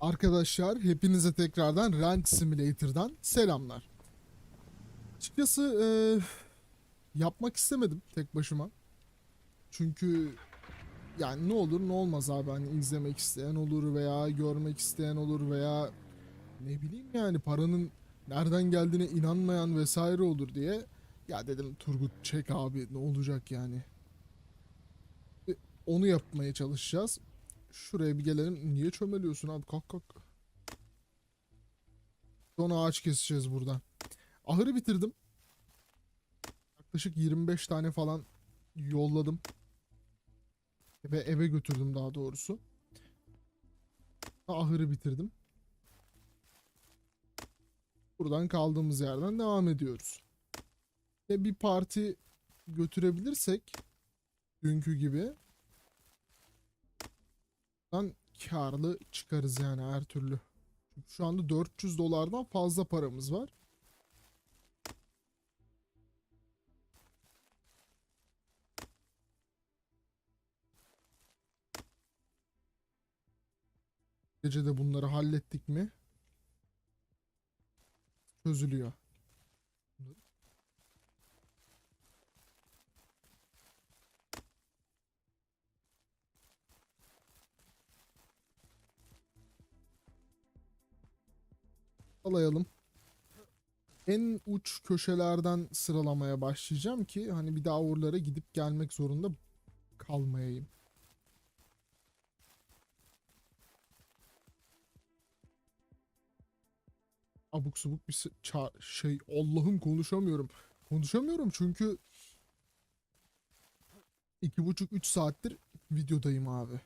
Arkadaşlar hepinize tekrardan Rank Simulator'dan selamlar. Açıkçası eee, yapmak istemedim tek başıma. Çünkü yani ne olur ne olmaz abi hani izlemek isteyen olur veya görmek isteyen olur veya ne bileyim yani paranın nereden geldiğine inanmayan vesaire olur diye ya dedim Turgut çek abi ne olacak yani. E, Onu yapmaya çalışacağız. Şuraya bir gelelim. Niye çömeliyorsun abi? Kalk kalk. Son ağaç keseceğiz buradan. Ahırı bitirdim. Yaklaşık 25 tane falan yolladım. Ve eve götürdüm daha doğrusu. Ahırı bitirdim. Buradan kaldığımız yerden devam ediyoruz. Ve bir parti götürebilirsek dünkü gibi Buradan karlı çıkarız yani her türlü. Çünkü şu anda 400 dolardan fazla paramız var. Gece de bunları hallettik mi? Çözülüyor. Alayalım. En uç köşelerden sıralamaya başlayacağım ki hani bir daha oralara gidip gelmek zorunda kalmayayım. Abuk subuk bir şey Allah'ım konuşamıyorum. Konuşamıyorum çünkü iki buçuk üç saattir videodayım abi.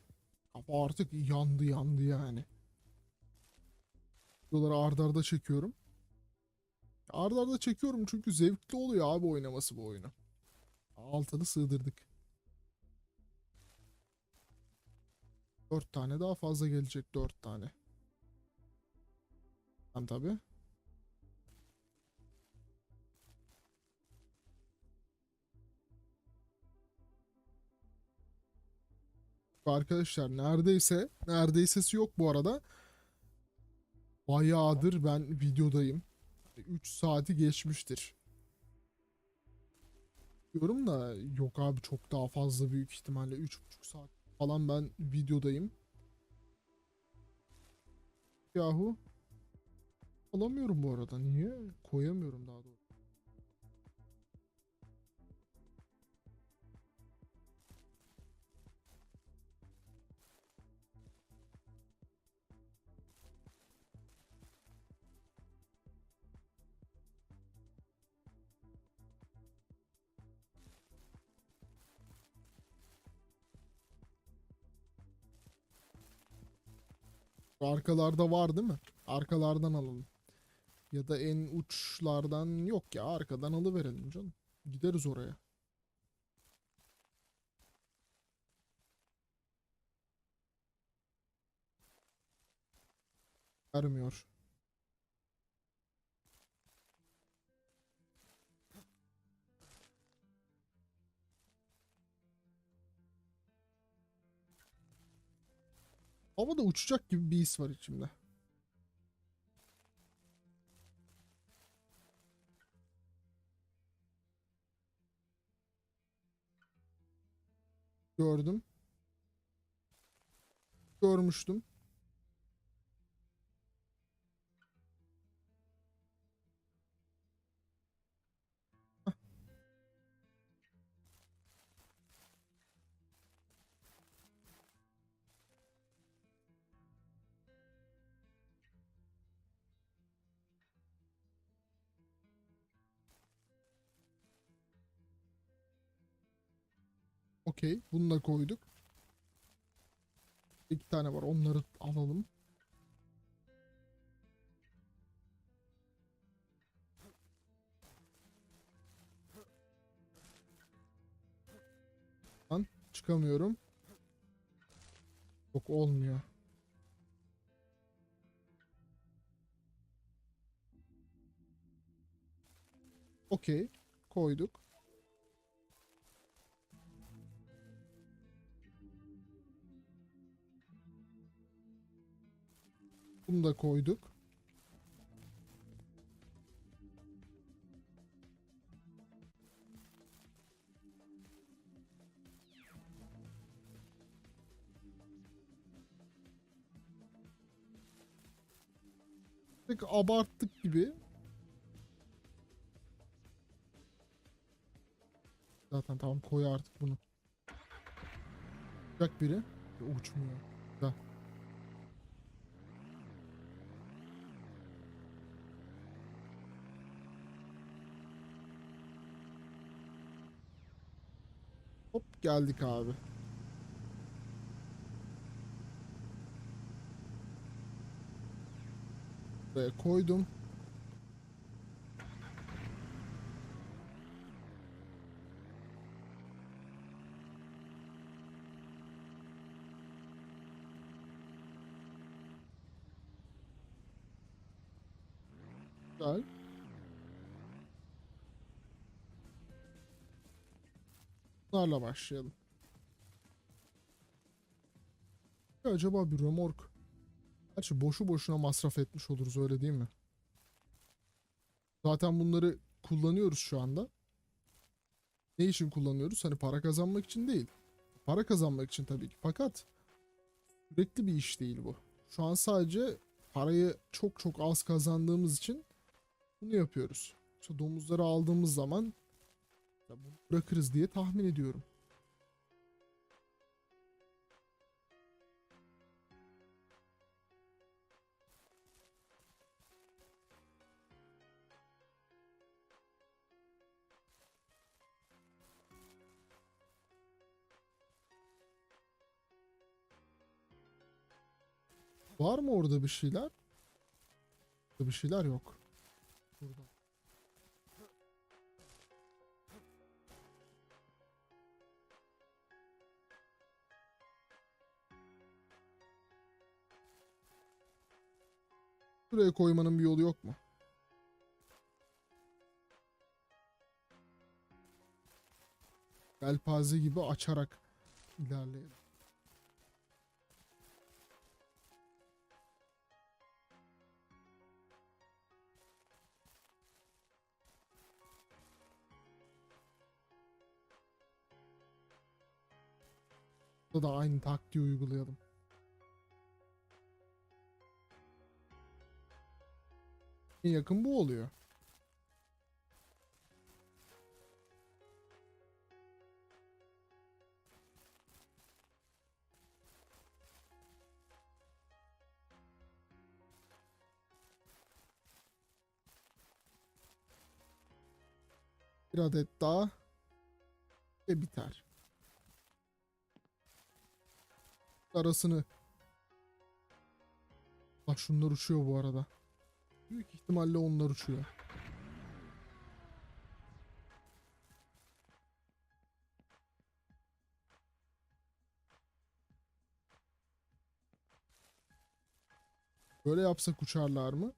Kafa artık yandı yandı yani. Videoları ardarda arda çekiyorum. Arda arda çekiyorum çünkü zevkli oluyor abi oynaması bu oyunu. Altını sığdırdık. Dört tane daha fazla gelecek dört tane. Ben tabi. Arkadaşlar neredeyse neredeysesi yok bu arada. Bayağıdır ben videodayım. 3 saati geçmiştir. Diyorum da yok abi çok daha fazla büyük ihtimalle 3,5 saat falan ben videodayım. Yahu alamıyorum bu arada. Niye? Koyamıyorum daha doğrusu. Arkalarda var değil mi? Arkalardan alalım. Ya da en uçlardan yok ya arkadan alıverelim canım. Gideriz oraya. Vermiyor. Havada uçacak gibi bir his var içimde. Gördüm. Görmüştüm. Okey. Bunu da koyduk. İki tane var. Onları alalım. Lan çıkamıyorum. Yok olmuyor. Okey. Koyduk. Bunu da koyduk. Pek abarttık gibi. Zaten tamam koy artık bunu. Uçacak biri. Uçmuyor. Güzel. Hop geldik abi. Buraya koydum. Bunlarla başlayalım. Ya acaba bir römork Gerçi boşu boşuna masraf etmiş oluruz öyle değil mi? Zaten bunları kullanıyoruz şu anda. Ne için kullanıyoruz? Hani para kazanmak için değil. Para kazanmak için tabii ki. Fakat sürekli bir iş değil bu. Şu an sadece parayı çok çok az kazandığımız için bunu yapıyoruz. İşte domuzları aldığımız zaman bunu bırakırız diye tahmin ediyorum. Var mı orada bir şeyler? Burada bir şeyler yok. Burada. Buraya koymanın bir yolu yok mu? Yelpaze gibi açarak ilerleyelim. Da aynı taktiği uygulayalım. Yakın bu oluyor. Bir adet daha ve biter. arasını. Bak şunlar uçuyor bu arada. Büyük ihtimalle onlar uçuyor. Böyle yapsak uçarlar mı?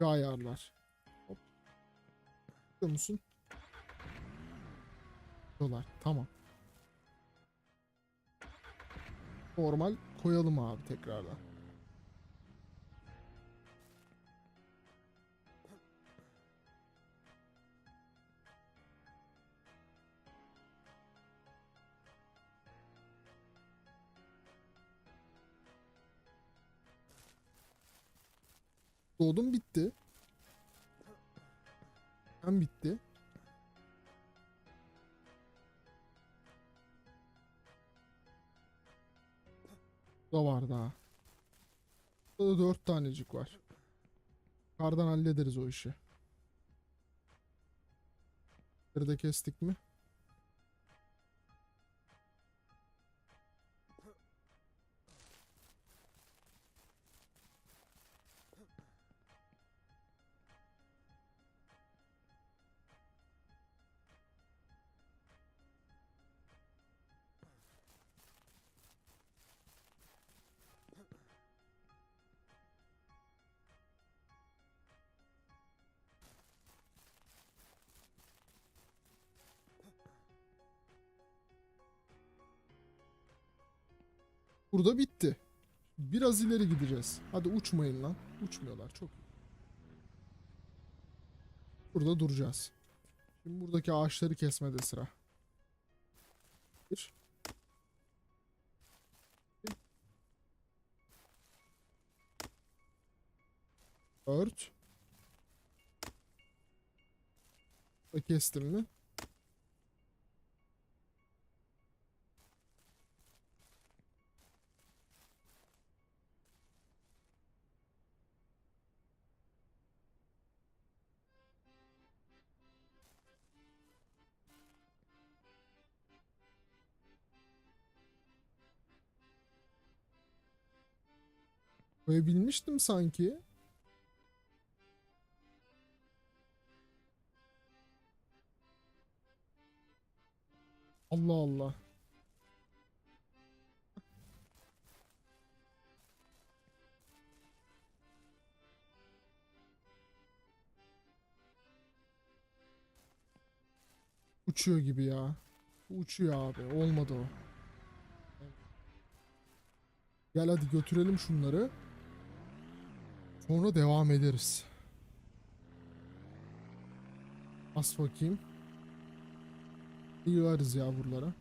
Ve ayarlar. Hop. Görüyor musun? Dolar. Tamam. Normal koyalım abi tekrardan. Doğdum bitti. Hem bitti. Da var daha. Burada da dört tanecik var. Kardan hallederiz o işi. Nerede kestik mi? Burada bitti. Biraz ileri gideceğiz. Hadi uçmayın lan. Uçmuyorlar çok. Burada duracağız. Şimdi buradaki ağaçları kesmede sıra. Bir. İki. Dört. Da kestim mi? Koyabilmiştim sanki. Allah Allah. Uçuyor gibi ya. Uçuyor abi. Olmadı o. Gel hadi götürelim şunları. Sonra devam ederiz. As bakayım. Yığarız ya buralara.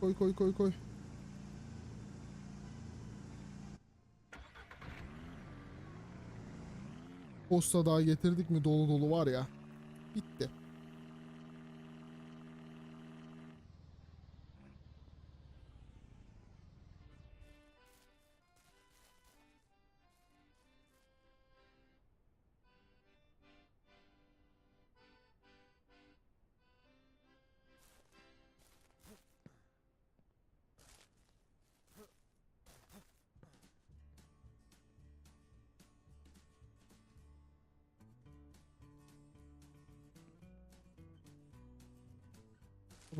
Koy koy koy koy. Posta daha getirdik mi dolu dolu var ya. Bitti.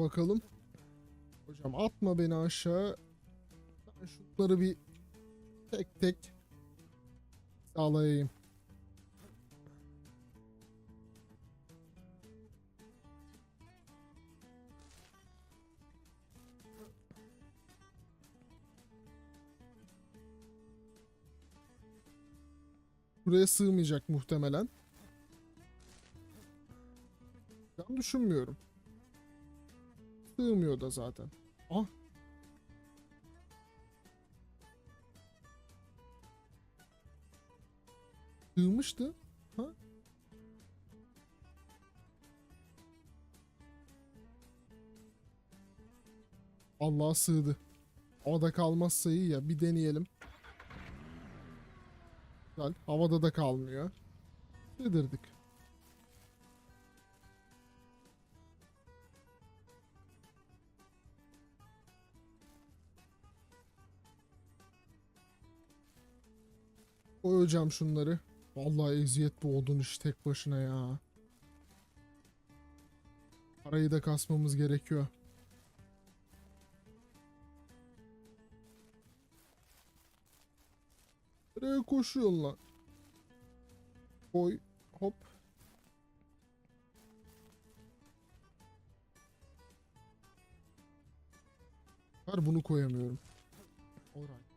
Bakalım. Hocam atma beni aşağı. Ben şunları bir tek tek sağlayayım. Buraya sığmayacak muhtemelen. Ben düşünmüyorum. Sığmıyor da zaten. Ah. Sığmıştı. Ha? Allah sığdı. Havada kalmazsa iyi ya. Bir deneyelim. Güzel. Havada da kalmıyor. Sığdırdık. Koy hocam şunları. Vallahi eziyet bu odun iş tek başına ya. Parayı da kasmamız gerekiyor. Nereye koşuyorsun lan? Koy. Hop. Ver bunu koyamıyorum. Alright.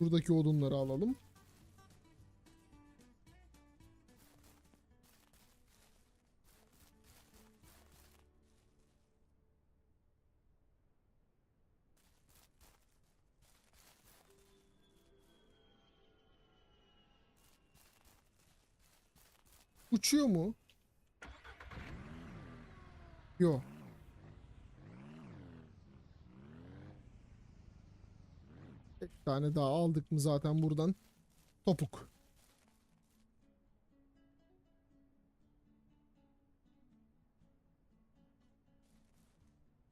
Buradaki odunları alalım. Uçuyor mu? Yok. Bir tane daha aldık mı zaten buradan topuk.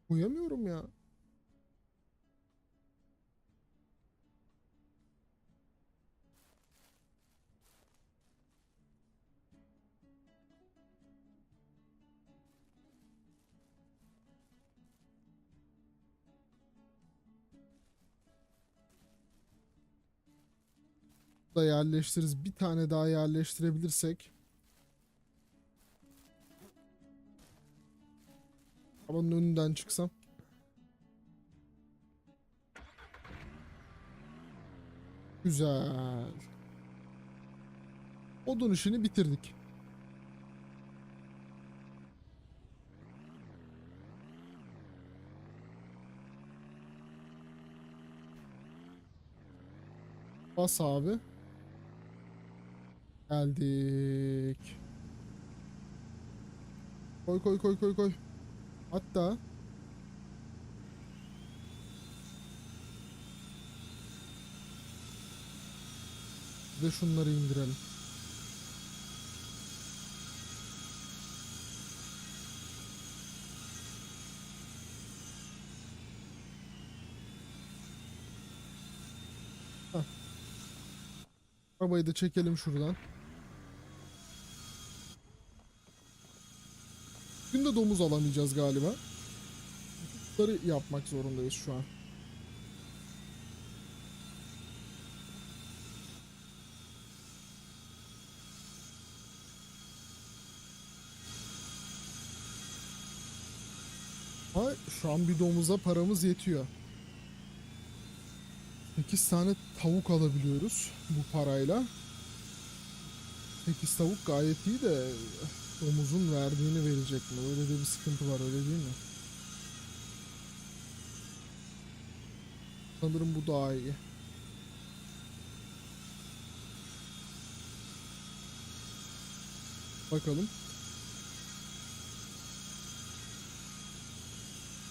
Uyamıyorum ya. Da yerleştiririz. Bir tane daha yerleştirebilirsek. Arabanın önünden çıksam. Güzel. Odun işini bitirdik. Bas abi. Geldik. Koy koy koy koy koy. Hatta de şunları indirelim. Hah. Arabayı da çekelim şuradan. Bugün de domuz alamayacağız galiba. Bunları yapmak zorundayız şu an. Ama şu an bir domuza paramız yetiyor. 8 tane tavuk alabiliyoruz bu parayla. 8 tavuk gayet iyi de domuzun verdiğini verecek mi? Öyle de bir sıkıntı var öyle değil mi? Sanırım bu daha iyi. Bakalım.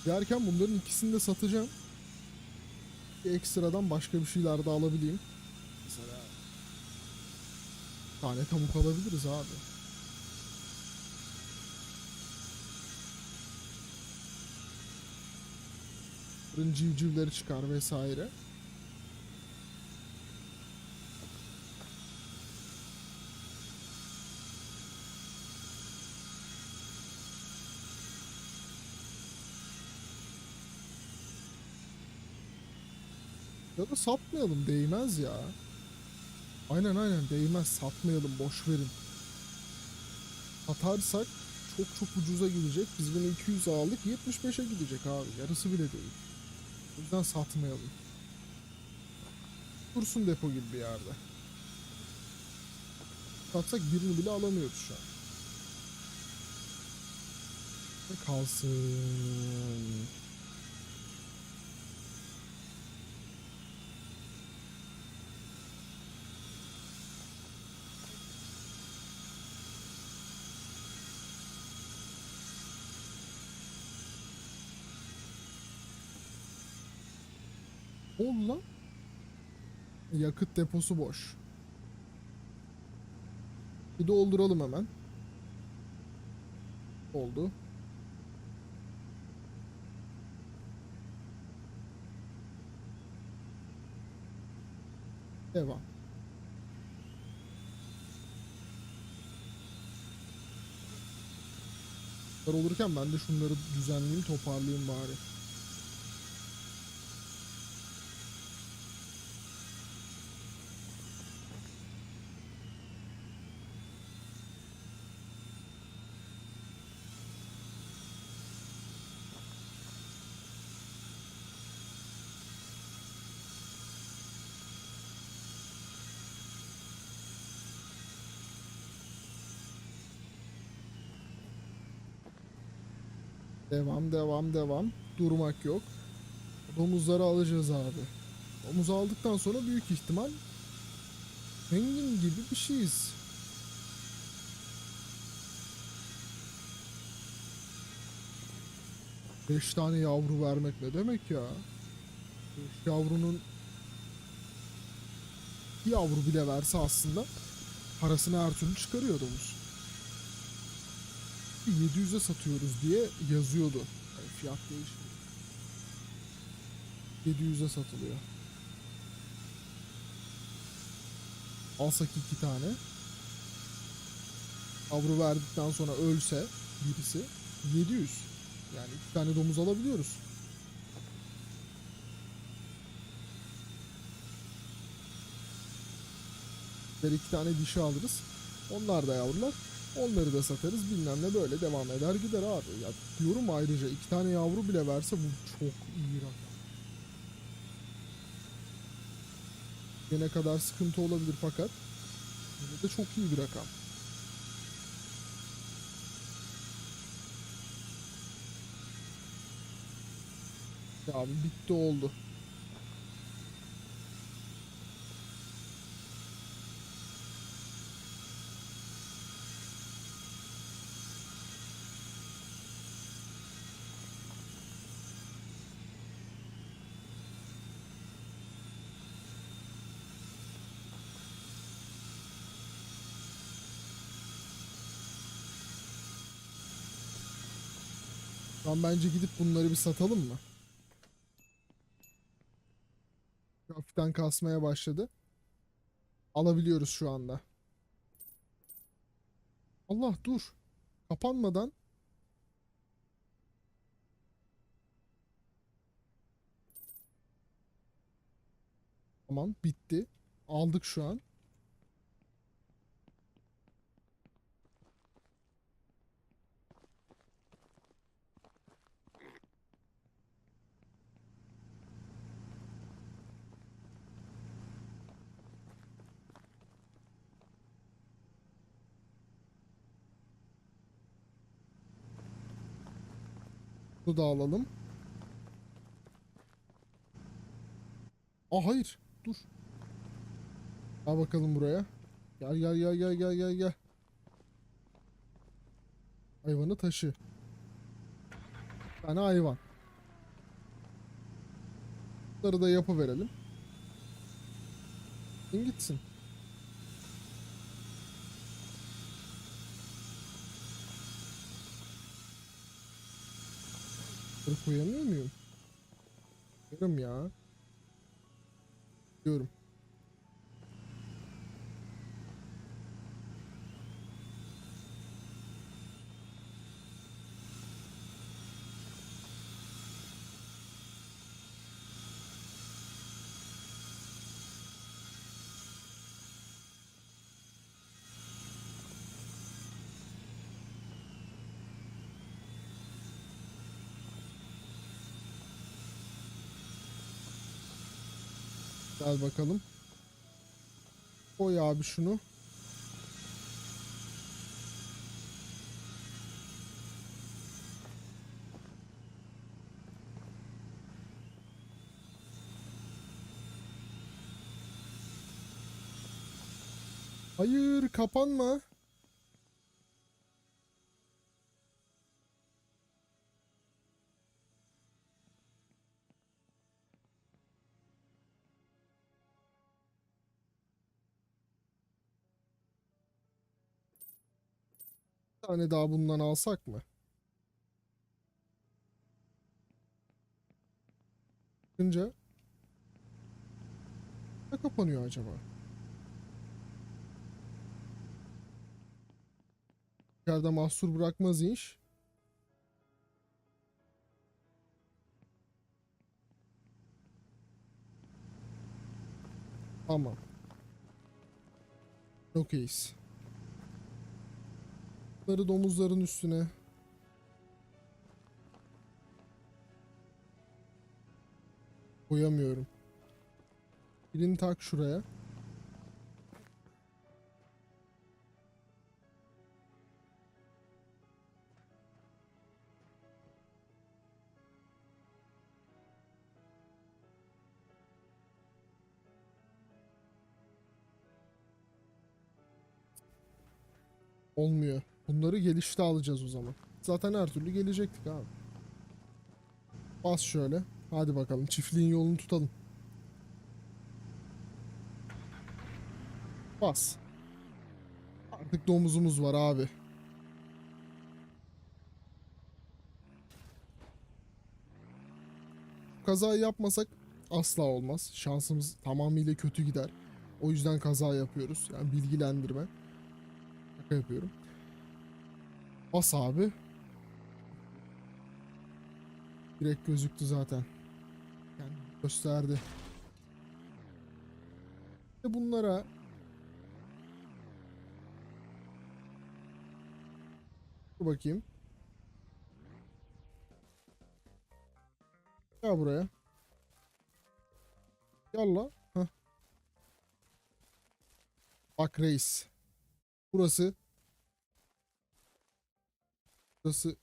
Derken bunların ikisini de satacağım. Ekstradan başka bir şeyler de alabileyim. Mesela tane tavuk alabiliriz abi. Fırın civcivleri çıkar vesaire. Ya da satmayalım değmez ya. Aynen aynen değmez satmayalım boş verin. Satarsak çok çok ucuza gidecek. Biz bunu 200 aldık 75'e gidecek abi. Yarısı bile değil. O yüzden satmayalım. Dursun depo gibi bir yerde. Satsak birini bile alamıyoruz şu an. Ne kalsın. Lan? Yakıt deposu boş. Bir dolduralım hemen. Oldu. Devam. Bunlar olurken ben de şunları düzenleyeyim toparlayayım bari. Devam devam devam. Durmak yok. Domuzları alacağız abi. Domuzu aldıktan sonra büyük ihtimal zengin gibi bir şeyiz. Beş tane yavru vermek ne demek ya? Beş yavrunun bir yavru bile verse aslında parasını her türlü çıkarıyor domuz. 700'e satıyoruz diye yazıyordu. Yani fiyat değişmiyor. 700'e satılıyor. Alsak iki tane. Avru verdikten sonra ölse birisi 700. Yani iki tane domuz alabiliyoruz. Bir iki tane dişi alırız. Onlar da yavrular. Onları da satarız. Bilmem ne böyle devam eder gider abi. Ya diyorum ayrıca iki tane yavru bile verse bu çok iyi rakam. Gene kadar sıkıntı olabilir fakat yine de çok iyi bir rakam. Ya abi bitti oldu. Lan bence gidip bunları bir satalım mı? Hafiften kasmaya başladı. Alabiliyoruz şu anda. Allah dur. Kapanmadan. Tamam bitti. Aldık şu an. Bunu da alalım. Aa hayır. Dur. Al bakalım buraya. Gel gel gel gel gel gel gel. Hayvanı taşı. Bir hayvan. Bunları da yapıverelim. Gitsin Bunları koyamıyor muyum? Yarım ya. Diyorum. Gel bakalım. Koy abi şunu. Hayır kapanma. Tane daha bundan alsak mı? Çıkınca ne kapanıyor acaba? İçeride mahsur bırakmaz inş. Tamam. Çok iyiyiz. Bunları domuzların üstüne. Koyamıyorum. Birini tak şuraya. Olmuyor. Bunları gelişte alacağız o zaman. Zaten her türlü gelecektik abi. Bas şöyle. Hadi bakalım çiftliğin yolunu tutalım. Bas. Artık domuzumuz var abi. Kazayı yapmasak asla olmaz. Şansımız tamamıyla kötü gider. O yüzden kaza yapıyoruz. Yani bilgilendirme. Şaka yapıyorum. Bas abi. Direkt gözüktü zaten. Yani gösterdi. İşte bunlara Dur bakayım. Gel buraya. Yalla. Heh. Bak reis. Burası Burası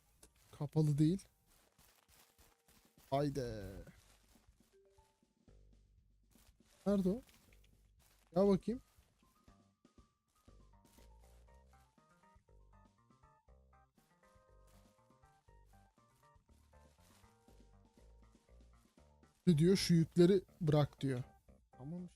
kapalı değil. Haydi. Nerede o? Gel bakayım. Diyor? Şu yükleri bırak diyor. Tamam.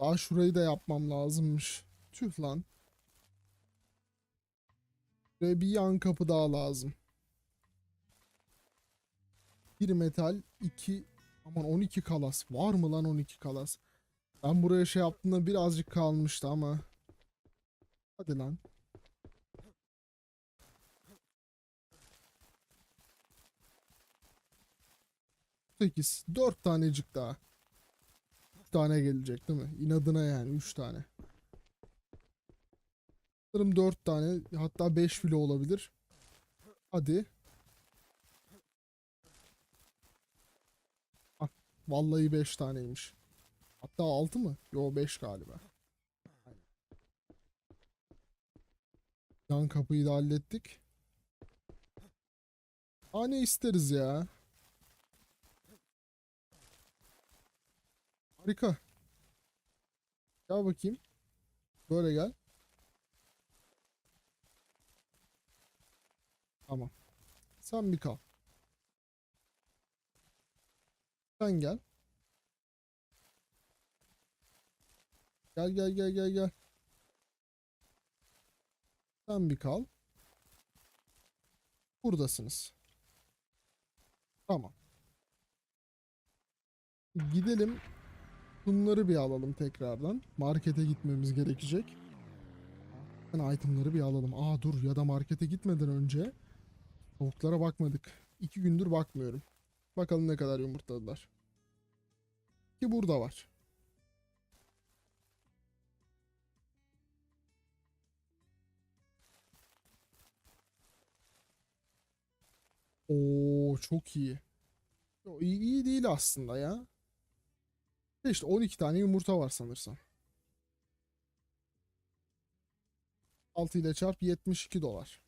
Daha şurayı da yapmam lazımmış. Tüh lan. Ve bir yan kapı daha lazım. Bir metal, iki Aman 12 kalas. Var mı lan 12 kalas? Ben buraya şey yaptığımda birazcık kalmıştı ama. Hadi lan. Sekiz. Dört tanecik daha. Tane gelecek değil mi? İnadına yani üç tane. Sanırım dört tane hatta beş bile olabilir. Hadi. Vallahi 5 taneymiş. Hatta 6 mı? Yo 5 galiba. Yan kapıyı da hallettik. Aa ne isteriz ya? Harika. Gel bakayım. Böyle gel. Tamam. Sen bir kal. Sen gel. Gel gel gel gel gel. Sen bir kal. Buradasınız. Tamam. Gidelim. Bunları bir alalım tekrardan. Markete gitmemiz gerekecek. Ben itemları bir alalım. Aa dur ya da markete gitmeden önce tavuklara bakmadık. İki gündür bakmıyorum. Bakalım ne kadar yumurtladılar. Ki burada var. Oo çok iyi. Yo, iyi, iyi değil aslında ya. İşte 12 tane yumurta var sanırsam. 6 ile çarp 72 dolar.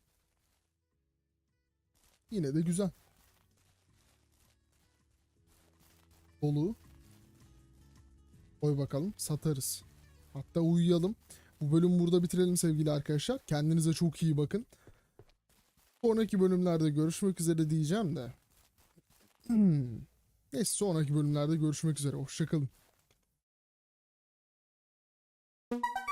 Yine de güzel. Dolu. Koy bakalım satarız. Hatta uyuyalım. Bu bölümü burada bitirelim sevgili arkadaşlar. Kendinize çok iyi bakın. Sonraki bölümlerde görüşmek üzere diyeceğim de. Hmm. Neyse sonraki bölümlerde görüşmek üzere. Hoşçakalın. you